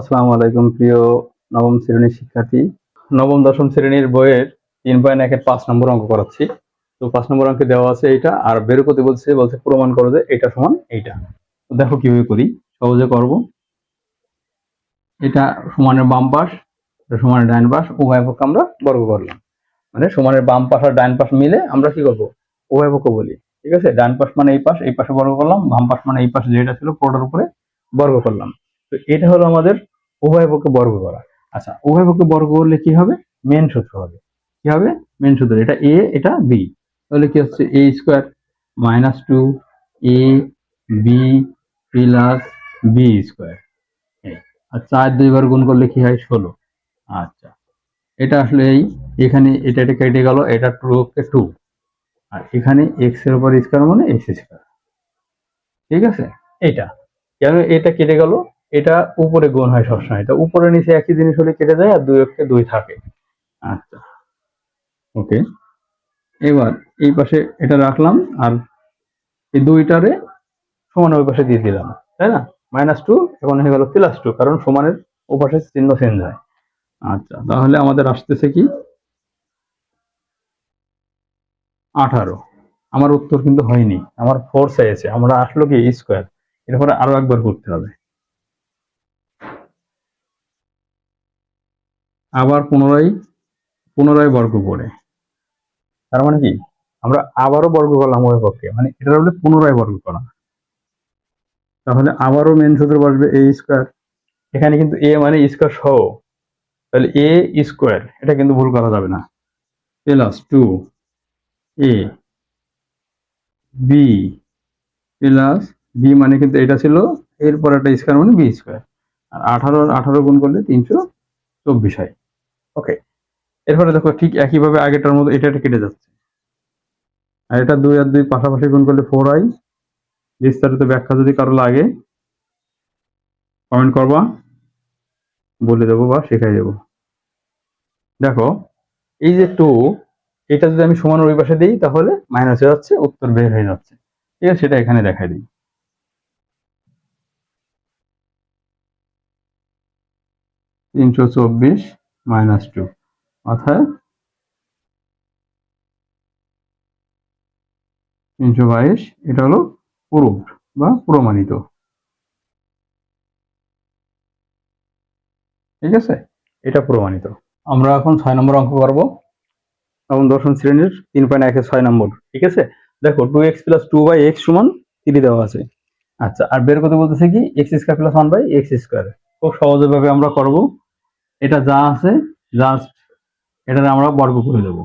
আসসালামু আলাইকুম, প্রিয় নবম শ্রেণির শিক্ষার্থী। নবম, দশম শ্রেণির বইয়ের তিন পয়েন্ট একের পাঁচ নম্বর অঙ্ক করাচ্ছি। তো পাঁচ নম্বর অঙ্কে দেওয়া আছে এইটা, আর বের করতে বলছে বলছে প্রমাণ করো যে এটা সমান এইটা। দেখো কীভাবে করি, সহজে করব। এটা সমানের বাম পাশ, এটা সমানের ডান পাশ, উভয় পক্ষ আমরা বর্গ করলাম। মানে সমানের বাম পাশ আর ডাইন পাশ মিলে আমরা কি করব? উভয় পক্ষ বলি। ঠিক আছে? ডান পাশ মানে এই পাশ, এই পাশে বর্গ করলাম, বাম পাশ মানে এই পাশে যেটা ছিল পুরোটার উপরে বর্গ করলাম। তো এটা হলো আমাদের উভয় পক্ষে বর্গ করা। আচ্ছা উভয় পক্ষে বর্গ করলে কি হবে? মেন সূত্র হবে। কি হবে? মেন সূত্র। এটা এ এটা বি তাহলে কি হচ্ছে? A square minus two A B plus B square আর চার দুইবার গুণ করলে কি হয়? ষোলো। আচ্ছা। এটা আসলে এই এখানে এটা এটা কেটে গেল এটা টু কে টু আর এখানে এক্সের উপর স্কোয়ার মানে এক্স স্কোয়ার ঠিক আছে? এটা কেন এটা কেটে গেল? এটা উপরে গুণ হয় সবসময়। এটা উপরে নিচে একই জিনিস হলে কেটে যায় আর দুই অক্ষে দুই থাকে। আচ্ছা। ওকে। এবার এই পাশে এটা রাখলাম আর এই দুইটারে সমান ওই পাশে দিয়ে দিলাম, তাই না? মাইনাস টু, এখন হয়ে গেল প্লাস টু, কারণ সমানের ওপাশে চিহ্ন চেঞ্জ হয়। আচ্ছা তাহলে আমাদের আসতেছে কি? আঠারো। আমার উত্তর কিন্তু হয়নি, আমার ফোর চাইছে আমরা আসলো কি স্কোয়ার এরপরে আরও একবার করতে হবে। আবার পুনরায় পুনরায় বর্গ করে। তার মানে কি? আমরা আবারও বর্গ করলাম ওই পক্ষে। মানে এটা হলো পুনরায় বর্গ করা। তাহলে আবারও মেন সূত্র বসবে এ স্কোয়ার এখানে কিন্তু এ মানে স্কোয়ার সহ। তাহলে এ স্কোয়ার এটা কিন্তু ভুল করা যাবে না। Plus two A B plus B মানে কিন্তু এটা ছিল, এরপর একটা স্কোয়ার মানে বি স্কোয়ার আর আঠারো আঠারো গুণ করলে তিনশো চব্বিশ হয়। ওকে এরপরে দেখো ঠিক একইভাবে আগেটার মতো এটা কেটে যাচ্ছে। আর এটা দুই আর দুই পাশাপাশি গুণ করলে ফোর আই বিস্তারিত ব্যাখ্যা যদি কারও লাগে কমেন্ট করবা, বলে দেবো বা শেখাই দেবো। দেখো, এই যে টু এটা যদি আমি সমান ওই পাশে দিই, তাহলে মাইনাস হয়ে যাচ্ছে, উত্তর বের হয়ে যাচ্ছে। ঠিক আছে, সেটা এখানে দেখাই দিই। তিনশো চব্বিশ মাইনাস টু। অর্থাৎ তিনশো বাইশ, এটা হলো প্রুফড বা প্রমাণিত। ঠিক আছে? এটা প্রমাণিত। আমরা এখন ছয় নম্বর অঙ্ক করব। এবং দশম শ্রেণির তিন পয়েন্ট একের ছয় নম্বর। ঠিক আছে? দেখো two X plus two by X সমান থ্রি দেওয়া আছে। আচ্ছা আর বের করতে বলতেছে কি? X square plus one by X square খুব সহজভাবে আমরা করব। এটা যা আছে জাস্ট এটার আমরা বর্গ করে দেবো।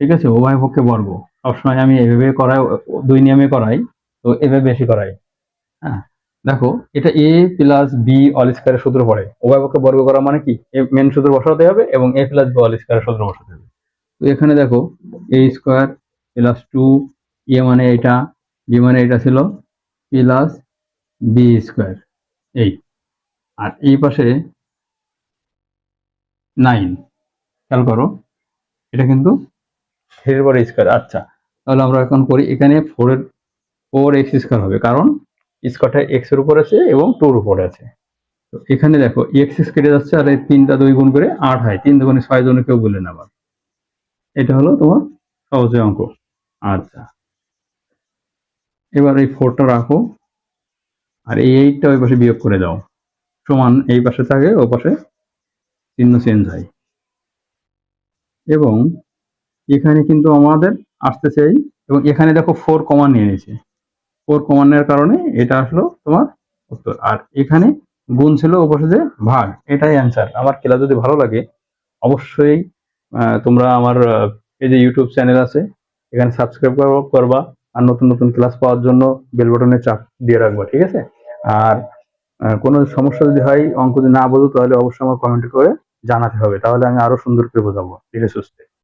ঠিক আছে? উভয় পক্ষে বর্গ। সবসময় আমি এভাবে করাই, দুই নিয়মে করাই, তো এভাবে বেশি করাই। হ্যাঁ দেখো, এটা এ প্লাস বি অল সূত্র পড়ে। উভয় পক্ষে বর্গ করা মানে কি? মেন সূত্র বসাতে হবে এবং এ প্লাস বি অল সূত্র বসাতে হবে। তো এখানে দেখো A square plus two A মানে এটা বি মানে এটা ছিল প্লাস বি স্কোয়ার এই। আর এই পাশে নাইন। খেয়াল করো, এটা কিন্তু থ্রির পরে স্কোয়ার আচ্ছা তাহলে আমরা এখন করি এখানে ফোরের ফোর এক্স স্কোয়ার হবে, কারণ স্কোয়ারটা এক্সের উপর আছে এবং টুর উপরে আছে। তো এখানে দেখো এক্স কেটে যাচ্ছে আর এই তিনটা দুই গুণ করে আট হয়, তিন দুগুণে ছয় জনে কেউ বললেন আবার। এটা হলো তোমার সহজে অঙ্ক। আচ্ছা এবার এই ফোরটা রাখো, আর এই এইটটা ওই পাশে বিয়োগ করে দাও। সমান এই পাশে থাকে, ও পাশে চিহ্ন চেঞ্জ হয়। এবং এখানে কিন্তু আমাদের আসতে চাই এবং এখানে দেখো ফোর কমান নিয়ে নিয়েছে। ফোর কমানের কারণে এটা আসলো তোমার উত্তর। আর এখানে গুণ ছিল ও ভাগ, এটাই অ্যান্সার আমার খেলা যদি ভালো লাগে, অবশ্যই তোমরা আমার এই যে ইউটিউব চ্যানেল আছে, এখানে সাবস্ক্রাইব করবা আর নতুন নতুন ক্লাস পাওয়ার জন্য বেল বাটনে চাপ দিয়ে রাখবা, ঠিক আছে? আর কোনো সমস্যা যদি হয়, অঙ্ক যদি না বোঝো, তাহলে অবশ্যই আমার কমেন্ট করে জানাতে হবে। তাহলে আমি আরও সুন্দর করে বোঝাবো। ধীরে সুস্থে।